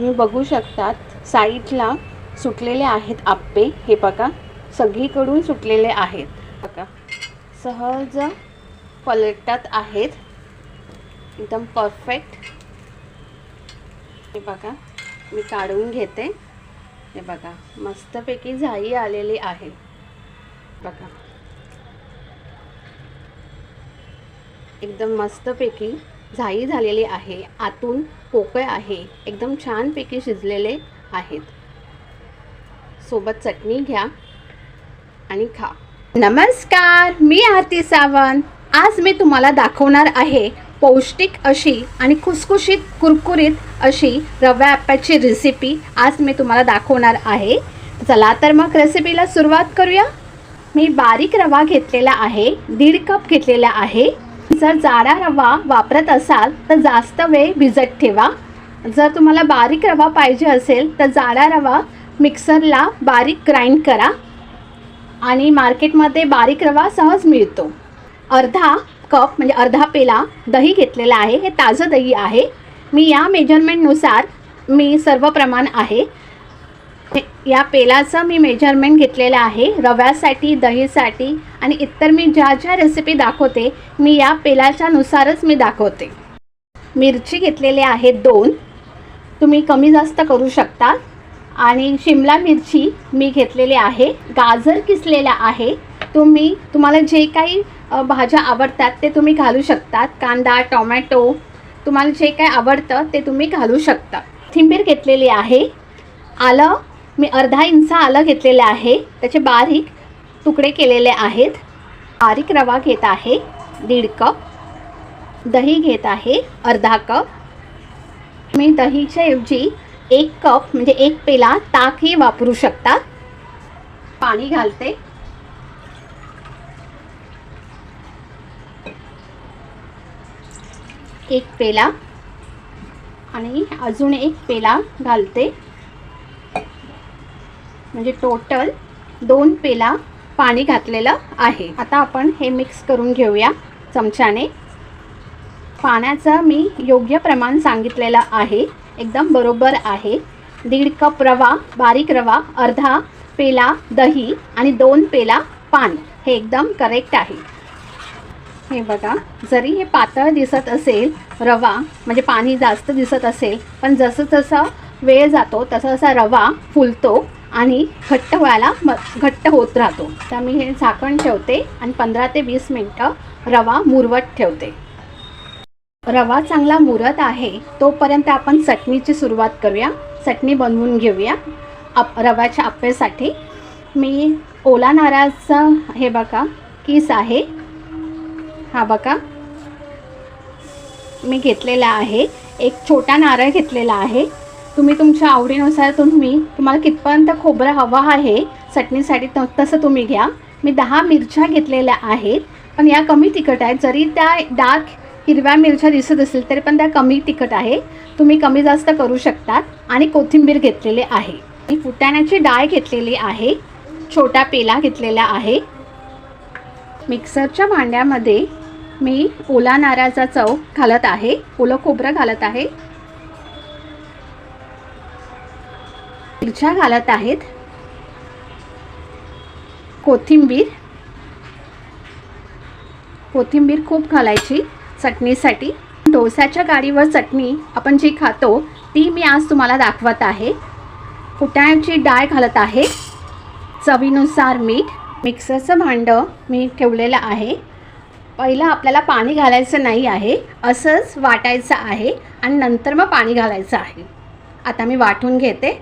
तुम्ही बघू शकतात साईडला सुटलेले आहेत आप्पे. हे बघा सगळीकडून सुटलेले आहेत. बघा सहज पलटत आहेत. एकदम परफेक्ट हे बघा मी काढून घेते. हे बघा मस्तपैकी झाई आलेली आहे. बघा. एकदम मस्तपैकी झाई झालेली आहे. आतून पोकळ आहे. एकदम छानपैकी शिजलेले आहेत. सोबत चटणी घ्या आणि खा. नमस्कार मी आरती सावंत. आज मी तुम्हाला दाखवणार आहे पौष्टिक अशी आणि खुसखुशीत कुरकुरीत अशी रव्या आप्याची रेसिपी आज मी तुम्हाला दाखवणार आहे. चला तर मग रेसिपीला सुरुवात करूया. मी बारीक रवा घेतलेला आहे दीड कप घेतलेला आहे. जर जाडा रवा वापरत असाल तर जास्त वेळ भिजत ठेवा. जर तुम्हाला बारीक रवा पाहिजे असेल तर जाडा रवा मिक्सरला बारीक ग्राइंड करा आणि मार्केटमध्ये बारीक रवा सहज मिळतो. अर्धा कप म्हणजे अर्धा पेला दही घेतलेला आहे हे ताजं दही आहे. मी या मेजरमेंटनुसार मी सर्व प्रमाण आहे. या पेलाचं मी मेजरमेंट घेतलेलं आहे. रव्यासाठी दहीसाठी आणि इतर मी ज्या ज्या रेसिपी दाखवते मी या पेलाच्या नुसारच मी दाखवते. मिरची घेतलेले आहेत दोन. तुम्ही कमी जास्त करू शकता. आणि शिमला मिरची मी घेतलेली आहे. गाजर किसलेला आहे. तुम्ही तुम्हाला जे काही भाज्या आवडतात ते तुम्ही घालू शकतात. कांदा टोमॅटो तुम्हाला जे काही आवडतं ते तुम्ही घालू शकता. थिंबीर घेतलेली आहे. आलं मी अर्धा इंच आलं घेतलेलं आहे. त्याचे बारीक तुकडे केलेले आहेत. बारीक रवा घेत आहे. दीड कप. दही घेत आहे. अर्धा कप. मी दहीच्या ऐवजी एक कप म्हणजे एक पेला ताकही वापरू शकता. पाणी घालते. एक पेला. आणि अजून एक पेला घालते. म्हणजे टोटल दोन पेला पाणी घातलेलं आहे. आता आपण हे मिक्स करून घेऊया चमच्याने. पाण्याचं मी योग्य प्रमाण सांगितलेलं आहे. एकदम बरोबर आहे. दीड कप रवा बारीक रवा अर्धा पेला दही आणि दोन पेला पाणी. हे एकदम करेक्ट आहे. हे बघा जरी हे पातळ दिसत असेल रवा म्हणजे पाणी जास्त दिसत असेल पण जसं जसं वेळ जातो तसा तसा रवा फुलतो. आणि घट्ट व्हायला म घट्ट होत राहतो. तर मी हे झाकण ठेवते आणि पंधरा ते वीस मिनटं रवा मुरवत ठेवते. रवा चांगला मुरत आहे तोपर्यंत आपण चटणीची सुरुवात करूया. चटणी बनवून घेऊया. आप रव्याच्या आप्यासाठी मी ओला नारळाचं हे बघा किस आहे. हा बघा. मी घेतलेला आहे. एक छोटा नारळ घेतलेला आहे. तुम्ही तुमच्या आवडीनुसार तुम्ही तुम्हाला कितपर्यंत खोबरं हवं आहे चटणीसाठी त तसं तुम्ही घ्या. मी दहा मिरच्या घेतलेल्या आहेत पण या कमी तिखट आहेत. जरी त्या डार्क हिरव्या मिरच्या दिसत असेल तरी पण त्या कमी तिखट आहे. तुम्ही कमी जास्त करू शकतात. आणि कोथिंबीर घेतलेली आहे. मी फुटाण्याची डाळ घेतलेली आहे. छोटा पेला घेतलेला आहे. मिक्सरच्या भांड्यामध्ये मी ओला नारळाचा चव घालत आहे. ओलं खोबरं घालत आहे. मिरच्या घालत आहेत. कोथिंबीर. कोथिंबीर खूप घालायची चटणीसाठी. डोसाच्या गाडीवर चटणी आपण जी खातो ती मी आज तुम्हाला दाखवत आहे. फुटाण्याची डाळ घालत आहे. चवीनुसार मीठ मिक्सरचं भांडं मी ठेवलेलं आहे. पहिलं आपल्याला पाणी घालायचं नाही आहे असंच वाटायचं आहे आणि नंतर मग पाणी घालायचं आहे. आता मी वाटून घेते.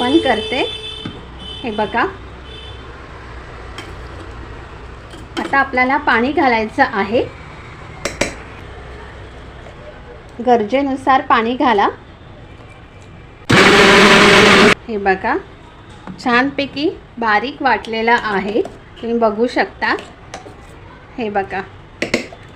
पण करते. हे बघा. आता आपल्याला पाणी घालायचं आहे. गरजेनुसार पाणी घाला. हे बघा. छानपैकी बारीक वाटलेला आहे. तुम्ही बघू शकता. हे बघा.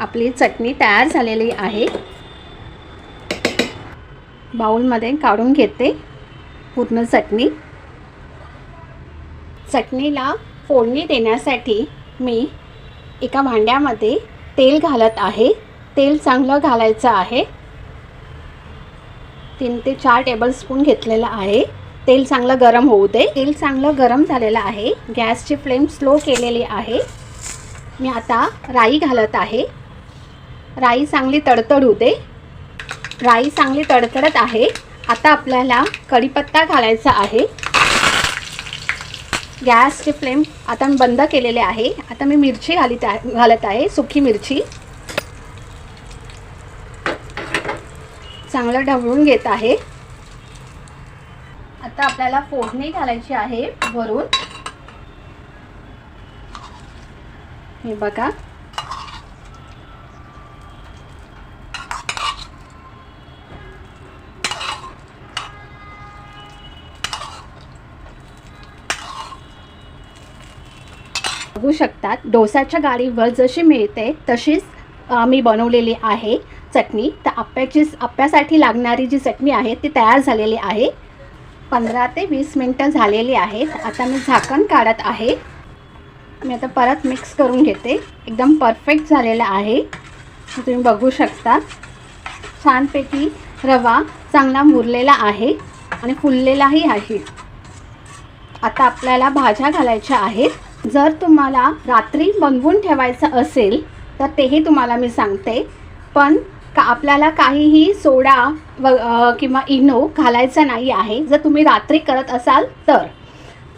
आपली चटणी तयार झालेली आहे. बाऊलमध्ये काढून घेते पूर्ण चटणी. चटणीला फोडणी देण्यासाठी मी एका भांड्यामध्ये तेल घालत आहे. तेल चांगलं घालायचं आहे. तीन ते चार टेबलस्पून घेतलेलं आहे. तेल चांगलं गरम होऊ दे. तेल चांगलं गरम झालेलं आहे. गॅसची फ्लेम स्लो केलेली आहे. मी आता राई घालत आहे. राई चांगली तडतडू दे. राई चांगली तडतडत आहे. आता आपल्याला कढीपत्ता घालायचा आहे. गॅसची फ्लेम आता मी बंद केलेले आहे. आता मी मिरची घालीत आहे घालत आहे सुकी मिरची. चांगलं ढवळून घेत आहे. आता आपल्याला फोडणी घालायची आहे वरून. हे बघा. शकतात. डोसाच्या गाडीवर जशी मिळते तशीच मी बनवलेली आहे चटणी. तर आप्याची आप्यासाठी लागणारी जी चटणी आहे ती तयार झालेली आहे. पंधरा ते वीस मिनटं झालेली आहेत. आता मी झाकण काढत आहे. मी आता परत मिक्स करून घेते. एकदम परफेक्ट झालेला आहे. तुम्ही बघू शकता. छानपैकी रवा चांगला मुरलेला आहे आणि फुललेलाही आहे. आता आपल्याला भाज्या घालायच्या आहेत. जर तुम्हाला रात्री बनवून ठेवायचं असेल तर तेही तुम्हाला मी सांगते. पण का आपल्याला काहीही सोडा व किंवा इनो घालायचा नाही आहे. जर तुम्ही रात्री करत असाल तर.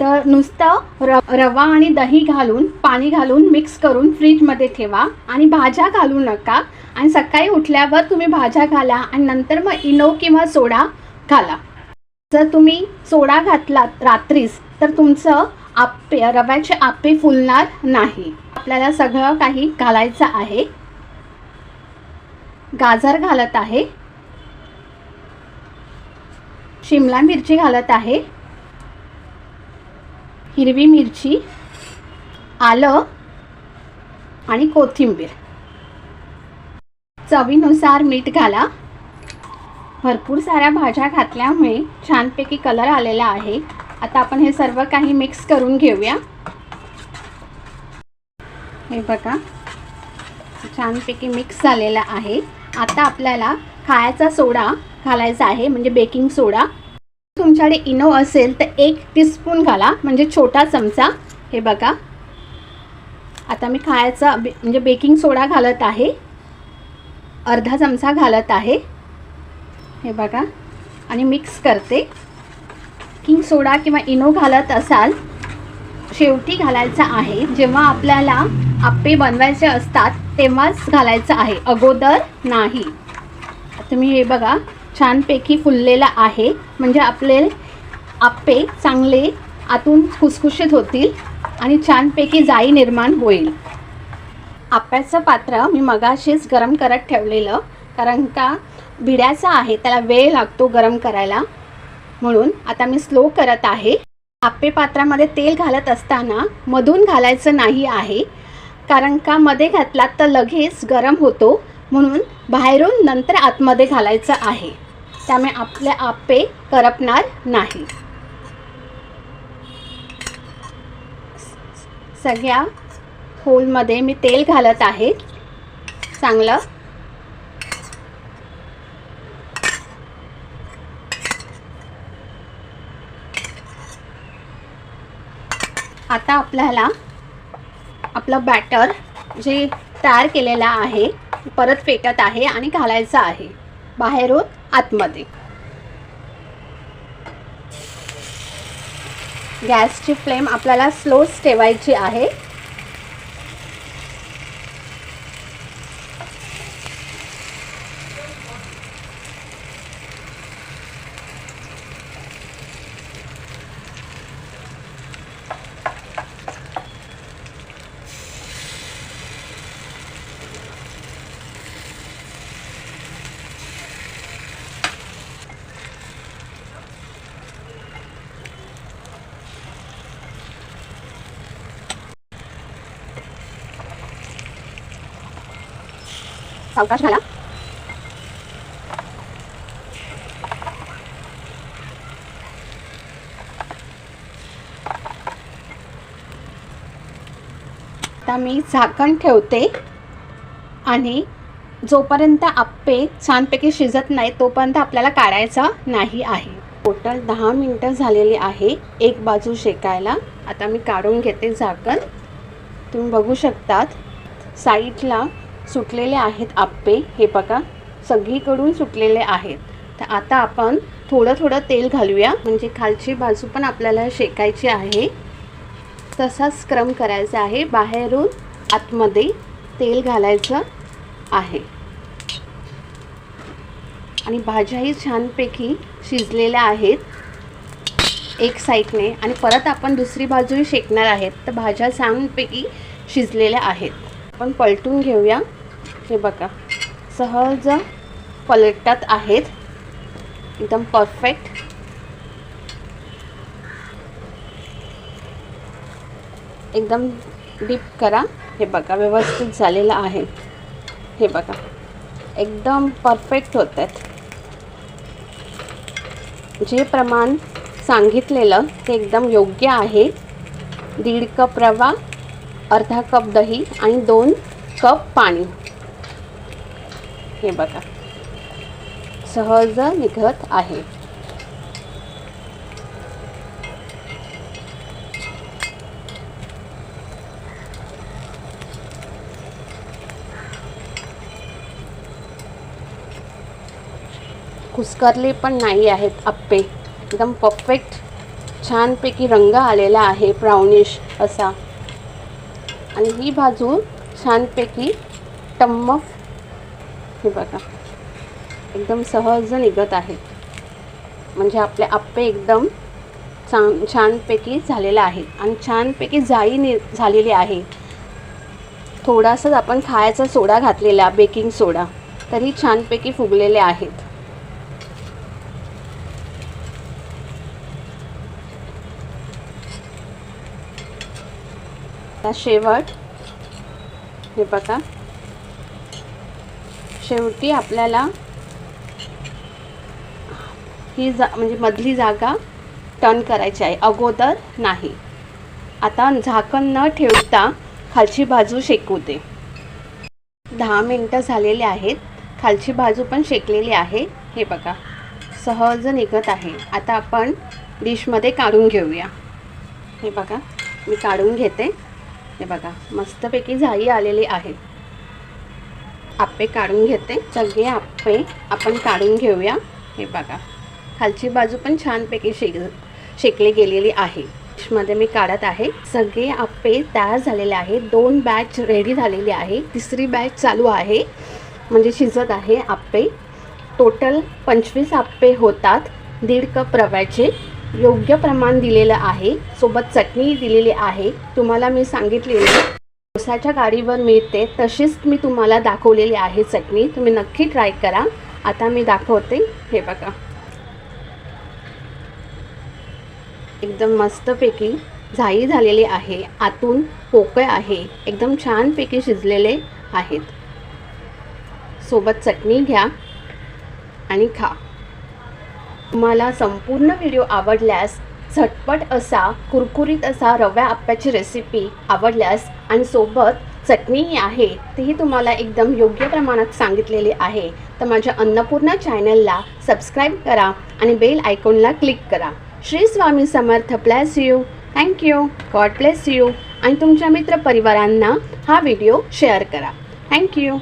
तर नुसतं र रवा आणि दही घालून पाणी घालून मिक्स करून फ्रीजमध्ये ठेवा आणि भाज्या घालू नका. आणि सकाळी उठल्यावर तुम्ही भाज्या घाला आणि नंतर मग इनो किंवा सोडा घाला. जर तुम्ही सोडा घातलात रात्रीच तर तुमचं आप्पे रव्याचे आप्पे फुलणार नाही. आपल्याला सगळं काही घालायचं आहे. गाजर घालत आहे. शिमला मिरची घालत आहे. हिरवी मिरची आलं आणि कोथिंबीर. चवीनुसार मीठ घाला. भरपूर साऱ्या भाज्या घातल्यामुळे छानपैकी कलर आलेला आहे. आता आपण हे सर्व काही मिक्स करून घेऊया. हे बघा छानपैकी मिक्स झालेला आहे. आता आपल्याला खायचा सोडा घालायचा आहे म्हणजे बेकिंग सोडा. तुमच्याकडे इनो असेल तर एक टीस्पून घाला म्हणजे छोटा चमचा. हे बघा. आता मी खायचा बे म्हणजे बेकिंग सोडा घालत आहे. अर्धा चमचा घालत आहे. हे बघा. आणि मिक्स करते. किंग सोडा किंवा इनो घालत असाल शेवटी घालायचा आहे. जेव्हा आपल्याला आप्पे बनवायचे असतात तेव्हाच घालायचं आहे. अगोदर नाही. तुम्ही हे बघा छानपैकी फुललेला आहे. म्हणजे आपले आप्पे चांगले आतून खुसखुशीत होतील आणि छानपैकी जाई निर्माण होईल. आप्याचं पात्र मी मगाशीच गरम करत ठेवलेलं कारण का भिड्याचा आहे त्याला वेळ लागतो गरम करायला. म्हणून आता मी स्लो करत आहे. आप्पे पात्रामध्ये तेल घालत असताना मधून घालायचं नाही आहे. कारण का मध्ये घातलात तर लगेच गरम होतो. म्हणून बाहेरून नंतर आतमध्ये घालायचं आहे. त्यामुळे आपले आप्पे करपणार नाही. सगळ्या होलमध्ये मी तेल घालत आहे. चांगलं? आता आपल्याला आपलं बॅटर जे तयार केलेलं आहे परत फेटत आहे आणि घालायचं आहे. बाहेरून आतमध्ये. गॅसची फ्लेम आपल्याला स्लोच ठेवायची आहे. सावकाश घाला. आता मी झाकण ठेवते आणि जोपर्यंत आप्पे छानपैकी शिजत नाही तोपर्यंत आपल्याला काढायचा नाही आहे. टोटल दहा मिनटं झालेली आहे एक बाजू शेकायला. आता मी काढून घेते झाकण. तुम्ही बघू शकतात साईडला सुटलेले आहेत आप्पे हे बघा सगळीकडून सुटलेले आहेत. तर आता आपण थोडं थोडं तेल घालूया म्हणजे खालची बाजू पण आपल्याला शेकायची आहे. तसाच क्रम करायचा आहे बाहेरून आतमध्ये तेल घालायचं आहे. आणि भाज्याही छानपैकी शिजलेल्या आहेत एक साईडने. आणि परत आपण दुसरी बाजूही शेकणार आहेत. तर भाज्या छानपैकी शिजलेल्या आहेत. आपण पलटून घेऊया. हे बघा. सहज पलटत आहेत. एकदम परफेक्ट एकदम डीप करा. हे बघा व्यवस्थित झालेलं आहे. हे बघा. एकदम परफेक्ट होत आहेत. जे प्रमाण सांगितलेलं ते एकदम योग्य आहे. दीड कप रवा अर्धा कप दही आणि दोन कप पाणी. हे बघा. सहज निघत आहे. कुस्करले पण नाही आहेत आप्पे एकदम परफेक्ट छानपैकी रंग आलेला आहे ब्राउनिश असा. आणि ही बाजू छानपैकी टम्म हे बघा. एकदम सहज निघत आहेत म्हणजे आपले आप्पे एकदम चां छानपैकी झालेलं आहे आणि छानपैकी जाळी नि झालेली आहे. थोडासाच आपण खायचा सोडा घातलेला बेकिंग सोडा. तरी छानपैकी फुगलेले आहेत. आता शेवट हे बघा. शेवटी आपल्याला ही जा म्हणजे मधली जागा टर्न करायची आहे. अगोदर नाही. आता झाकण न ठेवता खालची बाजू शेकू दे. दहा मिनटं झालेले आहेत. खालची बाजू पण शेकलेली आहे. हे बघा. सहज निघत आहे. आता आपण डिशमध्ये काढून घेऊया. हे बघा. मी काढून घेते. हे बघा मस्तपैकी झाई आलेली आहे. आप्पे काढून घेते. सगळे आप्पे आपण काढून घेऊया. हे बघा खालची बाजू पण छानपैकी शेक शेकली गेलेली आहे. मध्ये मी काढत आहे. सगळे आप्पे तयार झालेले आहेत. दोन बॅच रेडी झालेली आहे. तिसरी बॅच चालू आहे. म्हणजे शिजत आहे आप्पे टोटल पंचवीस आप्पे होतात. दीड कप रव्याचे. योग्य प्रमाण दिलेलं आहे सोबत चटणी दिलेली आहे तुम्हाला मी सांगितलेली डोसाच्या गाडीवर मिळते तशीच मी तुम्हाला दाखवलेली आहे चटणी. तुम्ही नक्की ट्राय करा. आता मी दाखवते. हे बघा. एकदम मस्तपैकी झाई झालेली आहे. आतून पोकळ आहे. एकदम छानपैकी शिजलेले आहेत. सोबत चटणी घ्या आणि खा. तुम्हाला संपूर्ण व्हिडिओ आवडल्यास झटपट असा कुरकुरीत असा रव्या आप्प्याची रेसिपी आवडल्यास आणि सोबत चटणीही आहे तीही तुम्हाला एकदम योग्य प्रमाणात सांगितलेली आहे तर माझ्या अन्नपूर्णा चॅनलला सबस्क्राईब करा आणि बेल आयकॉनला क्लिक करा. Shri Swami Samarth bless you thank you God bless you आणि तुमच्या मित्रपरिवारांना हा व्हिडिओ शेअर करा. थँक्यू